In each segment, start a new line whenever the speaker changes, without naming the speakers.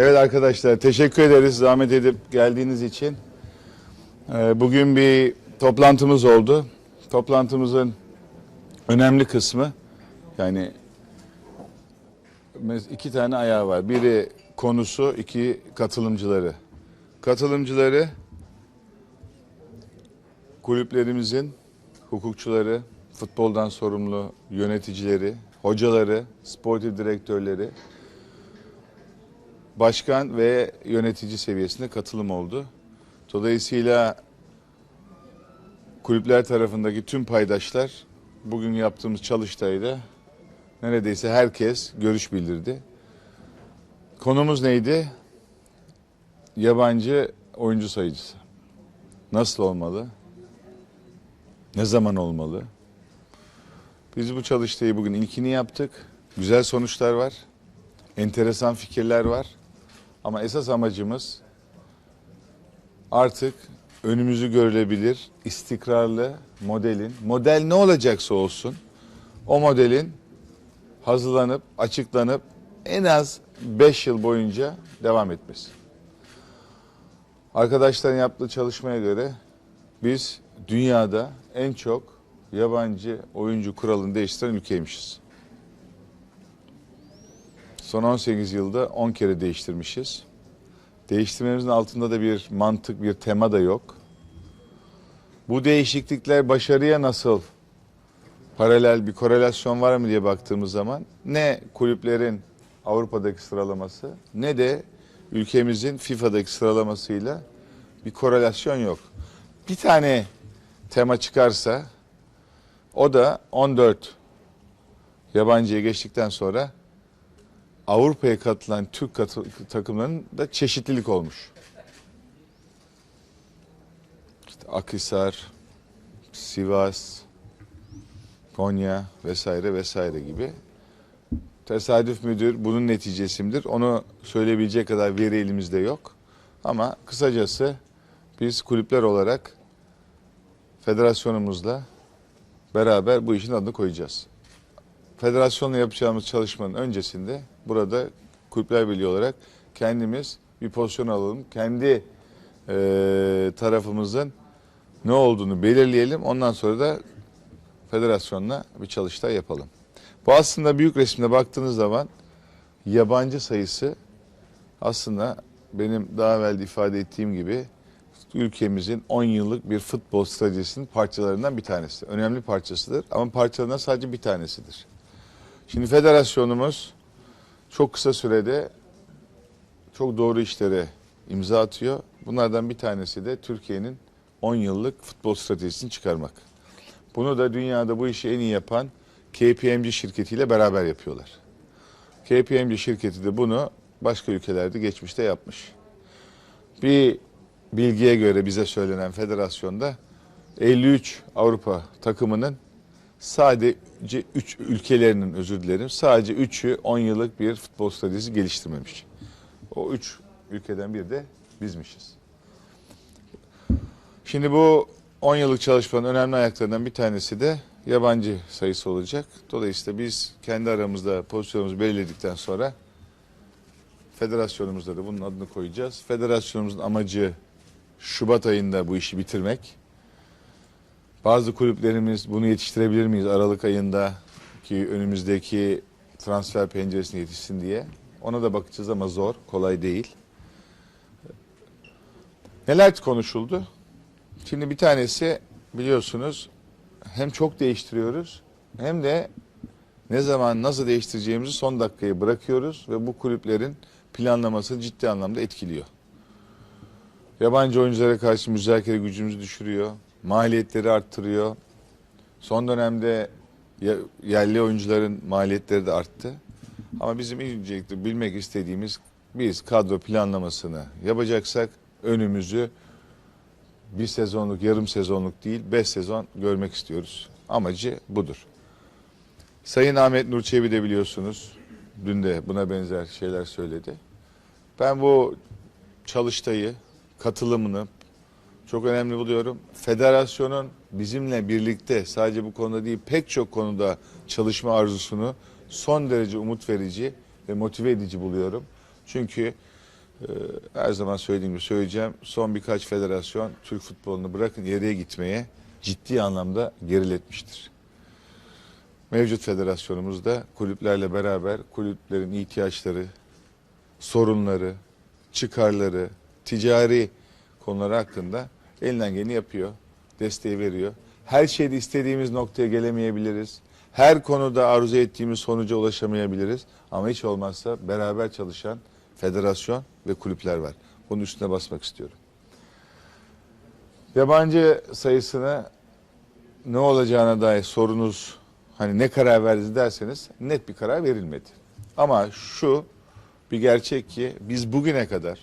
Evet arkadaşlar teşekkür ederiz zahmet edip geldiğiniz için. Ee, Bugün bir toplantımız oldu. Toplantımızın önemli kısmı yani iki tane ayağı var. Biri konusu, iki katılımcıları. Katılımcıları kulüplerimizin hukukçuları, futboldan sorumlu yöneticileri, hocaları, sportif direktörleri, başkan ve yönetici seviyesinde katılım oldu. Dolayısıyla kulüpler tarafındaki tüm paydaşlar bugün yaptığımız çalıştayda neredeyse herkes görüş bildirdi. Konumuz neydi? Yabancı oyuncu sayıcısı. Nasıl olmalı? Ne zaman olmalı? Biz bu çalıştayı bugün ilkini yaptık. Güzel sonuçlar var. Enteresan fikirler var. Ama esas amacımız artık önümüzü görülebilir, istikrarlı modelin, model ne olacaksa olsun, o modelin hazırlanıp, açıklanıp en az 5 yıl boyunca devam etmesi. Arkadaşların yaptığı çalışmaya göre biz dünyada en çok yabancı oyuncu kuralını değiştiren ülkeymişiz. Son 18 yılda 10 kere değiştirmişiz. Değiştirmemizin altında da bir mantık, bir tema da yok. Bu değişiklikler başarıya nasıl paralel bir korelasyon var mı diye baktığımız zaman ne kulüplerin Avrupa'daki sıralaması ne de ülkemizin FIFA'daki sıralamasıyla bir korelasyon yok. Bir tane tema çıkarsa o da 14 yabancıya geçtikten sonra Avrupa'ya katılan Türk katı- takımlarının da çeşitlilik olmuş. İşte Akhisar, Sivas, Konya vesaire vesaire gibi. Tesadüf müdür, bunun neticesimdir. Onu söyleyebilecek kadar veri elimizde yok. Ama kısacası biz kulüpler olarak federasyonumuzla beraber bu işin adını koyacağız. Federasyonla yapacağımız çalışmanın öncesinde burada Kulüpler Birliği olarak kendimiz bir pozisyon alalım. Kendi eee, tarafımızın ne olduğunu belirleyelim. Ondan sonra da federasyonla bir çalıştay yapalım. Bu aslında büyük resimde baktığınız zaman yabancı sayısı aslında benim daha evvel de ifade ettiğim gibi ülkemizin 10 yıllık bir futbol stratejisinin parçalarından bir tanesi. Önemli parçasıdır ama parçalarından sadece bir tanesidir. Şimdi federasyonumuz çok kısa sürede çok doğru işlere imza atıyor. Bunlardan bir tanesi de Türkiye'nin 10 yıllık futbol stratejisini çıkarmak. Bunu da dünyada bu işi en iyi yapan KPMG şirketiyle beraber yapıyorlar. KPMG şirketi de bunu başka ülkelerde geçmişte yapmış. Bir bilgiye göre bize söylenen federasyonda 53 Avrupa takımının sadece 3 ülkelerinin özür dilerim sadece 3'ü 10 yıllık bir futbol stratejisi geliştirmemiş. O 3 ülkeden biri de bizmişiz. Şimdi bu 10 yıllık çalışmanın önemli ayaklarından bir tanesi de yabancı sayısı olacak. Dolayısıyla biz kendi aramızda pozisyonumuzu belirledikten sonra federasyonumuzda da bunun adını koyacağız. Federasyonumuzun amacı Şubat ayında bu işi bitirmek. Bazı kulüplerimiz bunu yetiştirebilir miyiz Aralık ayında ki önümüzdeki transfer penceresine yetişsin diye. Ona da bakacağız ama zor, kolay değil. Neler konuşuldu? Şimdi bir tanesi biliyorsunuz hem çok değiştiriyoruz hem de ne zaman nasıl değiştireceğimizi son dakikaya bırakıyoruz ve bu kulüplerin planlamasını ciddi anlamda etkiliyor. Yabancı oyunculara karşı müzakere gücümüzü düşürüyor. Maliyetleri arttırıyor. Son dönemde yerli oyuncuların maliyetleri de arttı. Ama bizim öncelikle bilmek istediğimiz biz kadro planlamasını yapacaksak önümüzü bir sezonluk, yarım sezonluk değil, beş sezon görmek istiyoruz. Amacı budur. Sayın Ahmet Nur Çebi de biliyorsunuz, dün de buna benzer şeyler söyledi. Ben bu çalıştayı, katılımını çok önemli buluyorum. Federasyonun bizimle birlikte sadece bu konuda değil pek çok konuda çalışma arzusunu son derece umut verici ve motive edici buluyorum. Çünkü Ee, her zaman söylediğim gibi söyleyeceğim. Son birkaç federasyon Türk futbolunu bırakın ileriye gitmeye ciddi anlamda geriletmiştir. Mevcut federasyonumuz da kulüplerle beraber kulüplerin ihtiyaçları, sorunları, çıkarları, ticari konuları hakkında elinden geleni yapıyor, desteği veriyor. Her şeyde istediğimiz noktaya gelemeyebiliriz. Her konuda arzu ettiğimiz sonuca ulaşamayabiliriz. Ama hiç olmazsa beraber çalışan federasyon ve kulüpler var. Bunun üstüne basmak istiyorum. Yabancı sayısına ne olacağına dair sorunuz hani ne karar verdiniz derseniz net bir karar verilmedi. Ama şu bir gerçek ki biz bugüne kadar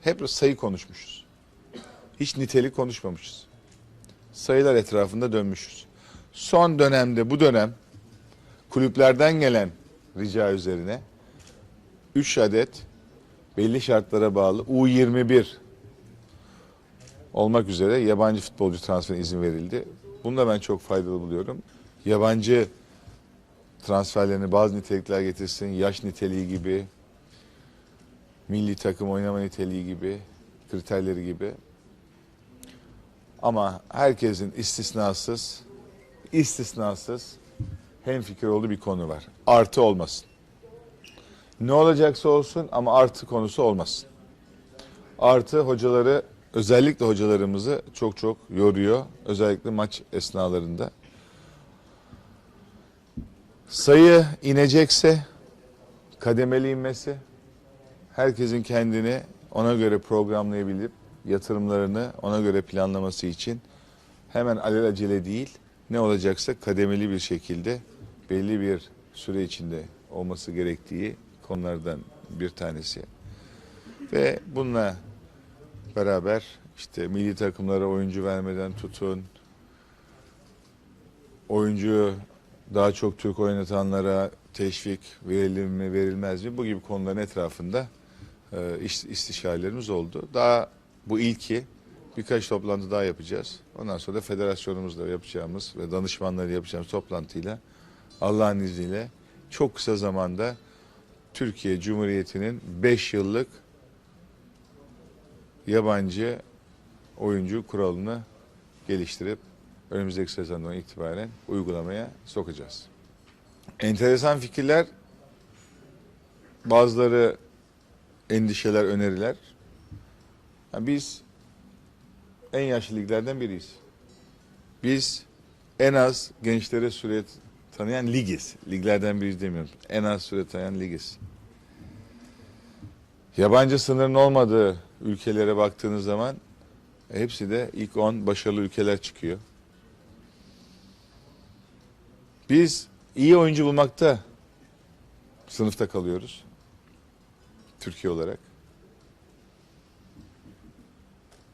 hep sayı konuşmuşuz. Hiç nitelik konuşmamışız. Sayılar etrafında dönmüşüz. Son dönemde bu dönem kulüplerden gelen rica üzerine 3 adet belli şartlara bağlı U21 olmak üzere yabancı futbolcu transferine izin verildi. Bunu da ben çok faydalı buluyorum. Yabancı transferlerini bazı nitelikler getirsin, yaş niteliği gibi, milli takım oynama niteliği gibi, kriterleri gibi. Ama herkesin istisnasız, istisnasız hemfikir olduğu bir konu var. Artı olmasın. Ne olacaksa olsun ama artı konusu olmasın. Artı hocaları özellikle hocalarımızı çok çok yoruyor. Özellikle maç esnalarında. Sayı inecekse kademeli inmesi herkesin kendini ona göre programlayabilip yatırımlarını ona göre planlaması için hemen alelacele değil ne olacaksa kademeli bir şekilde belli bir süre içinde olması gerektiği konulardan bir tanesi. Ve bununla beraber işte milli takımlara oyuncu vermeden tutun, oyuncu daha çok Türk oynatanlara teşvik verilir mi verilmez mi bu gibi konuların etrafında e, iş- istişarelerimiz oldu. Daha bu ilki birkaç toplantı daha yapacağız. Ondan sonra da federasyonumuzla yapacağımız ve danışmanları yapacağımız toplantıyla Allah'ın izniyle çok kısa zamanda Türkiye Cumhuriyeti'nin 5 yıllık yabancı oyuncu kuralını geliştirip önümüzdeki sezondan itibaren uygulamaya sokacağız. Enteresan fikirler, bazıları endişeler, öneriler. Yani biz en yaşlı liglerden biriyiz. Biz en az gençlere süre tanıyan ligiz. Liglerden biriyiz demiyorum. En az süre tanıyan ligiz. Yabancı sınırın olmadığı ülkelere baktığınız zaman hepsi de ilk 10 başarılı ülkeler çıkıyor. Biz iyi oyuncu bulmakta sınıfta kalıyoruz. Türkiye olarak.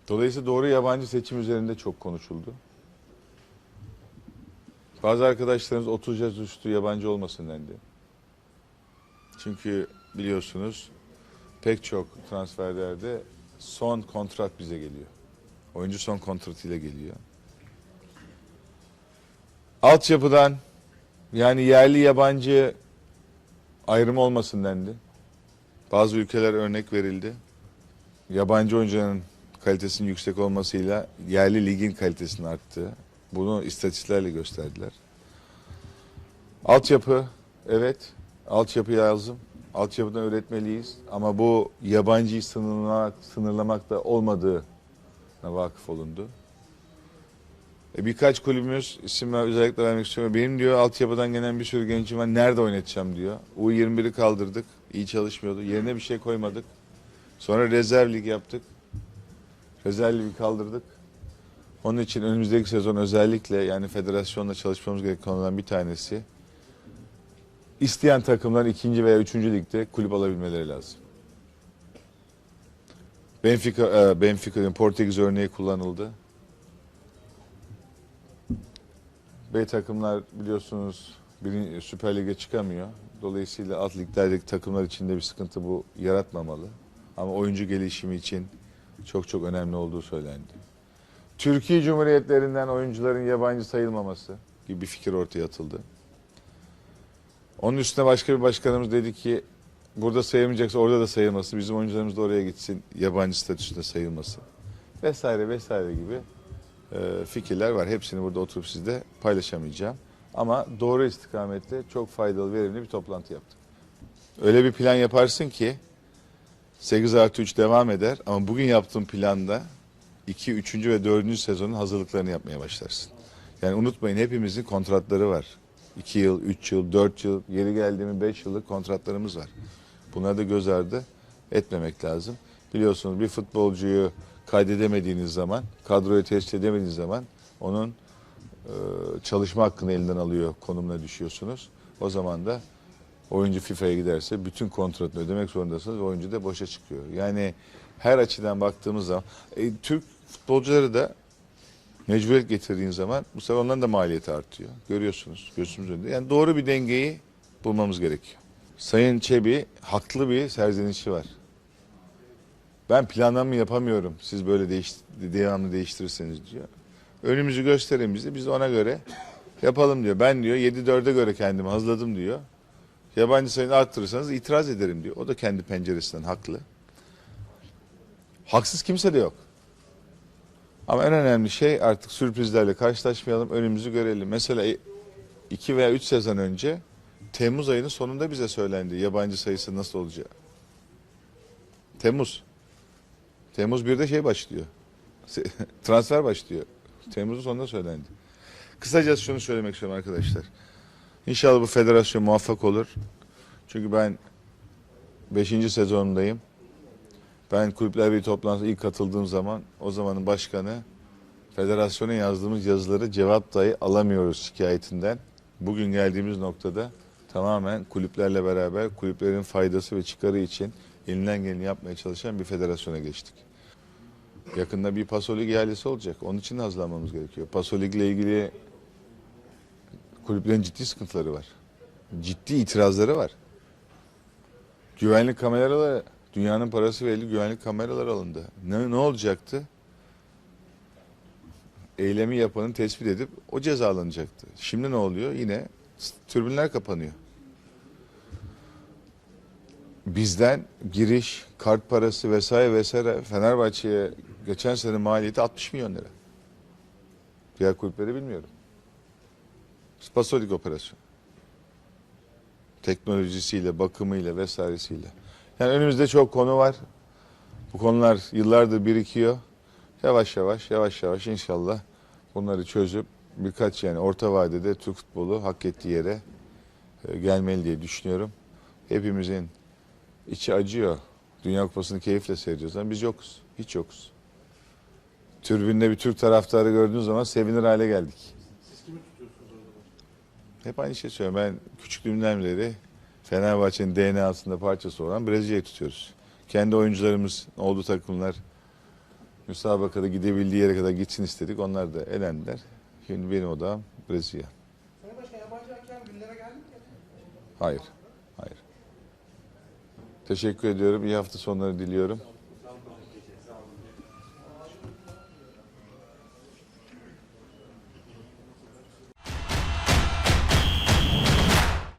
Dolayısıyla doğru yabancı seçim üzerinde çok konuşuldu. Bazı arkadaşlarımız 30 yaş üstü yabancı olmasın dendi. Çünkü biliyorsunuz pek çok transferlerde son kontrat bize geliyor. Oyuncu son kontratıyla geliyor. Altyapıdan yani yerli yabancı ayrımı olmasın dendi. Bazı ülkeler örnek verildi. Yabancı oyuncuların kalitesinin yüksek olmasıyla yerli ligin kalitesinin arttığı. Bunu istatistiklerle gösterdiler. Altyapı, evet. Altyapı lazım. Altyapıdan öğretmeliyiz. Ama bu yabancıyı sınırlamak, sınırlamakta olmadığına vakıf olundu. E birkaç kulübümüz isim ver- özellikle vermek istiyorum. Benim diyor altyapıdan gelen bir sürü gencim var. Nerede oynatacağım diyor. U21'i kaldırdık. İyi çalışmıyordu. Yerine bir şey koymadık. Sonra rezerv lig yaptık. Rezerv ligi kaldırdık. Onun için önümüzdeki sezon özellikle yani federasyonla çalışmamız gereken konulardan bir tanesi isteyen takımlar ikinci veya üçüncü ligde kulüp alabilmeleri lazım. Benfica, e, Benfica'nın Portekiz örneği kullanıldı. B takımlar biliyorsunuz Süper Lig'e çıkamıyor. Dolayısıyla alt liglerdeki takımlar için de bir sıkıntı bu yaratmamalı. Ama oyuncu gelişimi için çok çok önemli olduğu söylendi. Türkiye Cumhuriyetlerinden oyuncuların yabancı sayılmaması gibi bir fikir ortaya atıldı. Onun üstüne başka bir başkanımız dedi ki burada sayılmayacaksa orada da sayılması, bizim oyuncularımız da oraya gitsin, yabancı statüsünde sayılması vesaire vesaire gibi e, fikirler var. Hepsini burada oturup sizle paylaşamayacağım. Ama doğru istikamette çok faydalı, verimli bir toplantı yaptık. Öyle bir plan yaparsın ki 8 artı 3 devam eder ama bugün yaptığım planda 2, 3. ve 4. sezonun hazırlıklarını yapmaya başlarsın. Yani unutmayın hepimizin kontratları var. 2 yıl, 3 yıl, 4 yıl, yeri geldiğimi 5 yıllık kontratlarımız var. Bunları da göz ardı etmemek lazım. Biliyorsunuz bir futbolcuyu kaydedemediğiniz zaman, kadroya tesis edemediğiniz zaman onun e, çalışma hakkını elinden alıyor konumuna düşüyorsunuz. O zaman da oyuncu FIFA'ya giderse bütün kontratını ödemek zorundasınız oyuncu da boşa çıkıyor. Yani her açıdan baktığımız zaman e, Türk futbolcuları da mecburiyet getirdiğin zaman bu sefer onların da maliyeti artıyor. Görüyorsunuz gözümüz önünde. Yani doğru bir dengeyi bulmamız gerekiyor. Sayın Çebi haklı bir serzenişi var. Ben planlamamı yapamıyorum. Siz böyle değiş, devamlı değiştirirseniz diyor. Önümüzü gösterin bize. Biz de ona göre yapalım diyor. Ben diyor 7-4'e göre kendimi hazırladım diyor. Yabancı sayını arttırırsanız itiraz ederim diyor. O da kendi penceresinden haklı. Haksız kimse de yok. Ama en önemli şey artık sürprizlerle karşılaşmayalım, önümüzü görelim. Mesela 2 veya 3 sezon önce Temmuz ayının sonunda bize söylendi yabancı sayısı nasıl olacağı. Temmuz. Temmuz 1'de şey başlıyor. Transfer başlıyor. Temmuz'un sonunda söylendi. Kısacası şunu söylemek istiyorum arkadaşlar. İnşallah bu federasyon muvaffak olur. Çünkü ben 5. sezonundayım. Ben Kulüpler Birliği toplantısına ilk katıldığım zaman o zamanın başkanı federasyona yazdığımız yazıları cevap dahi alamıyoruz şikayetinden. Bugün geldiğimiz noktada tamamen kulüplerle beraber kulüplerin faydası ve çıkarı için elinden geleni yapmaya çalışan bir federasyona geçtik. Yakında bir Paso Lig ihalesi olacak. Onun için hazırlanmamız gerekiyor. Paso Lig ile ilgili kulüplerin ciddi sıkıntıları var. Ciddi itirazları var. Güvenlik kameraları, dünyanın parası verili güvenlik kameraları alındı. Ne, ne olacaktı? Eylemi yapanı tespit edip o cezalanacaktı. Şimdi ne oluyor? Yine türbinler kapanıyor. Bizden giriş, kart parası vesaire vesaire Fenerbahçe'ye geçen sene maliyeti 60 milyon lira. Diğer kulüpleri bilmiyorum. Spasolik operasyon. Teknolojisiyle, bakımıyla vesairesiyle. Yani önümüzde çok konu var. Bu konular yıllardır birikiyor. Yavaş yavaş, yavaş yavaş inşallah bunları çözüp birkaç yani orta vadede Türk futbolu hak ettiği yere e, gelmeli diye düşünüyorum. Hepimizin içi acıyor. Dünya Kupası'nı keyifle seyrediyoruz ama biz yokuz. Hiç yokuz. Türbünde bir Türk taraftarı gördüğünüz zaman sevinir hale geldik.
Siz kimi tutuyorsunuz orada?
Hep aynı şey söylüyorum. Ben küçüklüğümden beri Fenerbahçe'nin DNA'sında parçası olan Brezilya'yı tutuyoruz. Kendi oyuncularımız olduğu takımlar müsabakada gidebildiği yere kadar gitsin istedik. Onlar da elendiler. Şimdi benim odam Brezilya.
Sayın Başkan yabancı hakem gündeme geldi mi?
Hayır. Hayır. Teşekkür ediyorum. İyi hafta sonları diliyorum.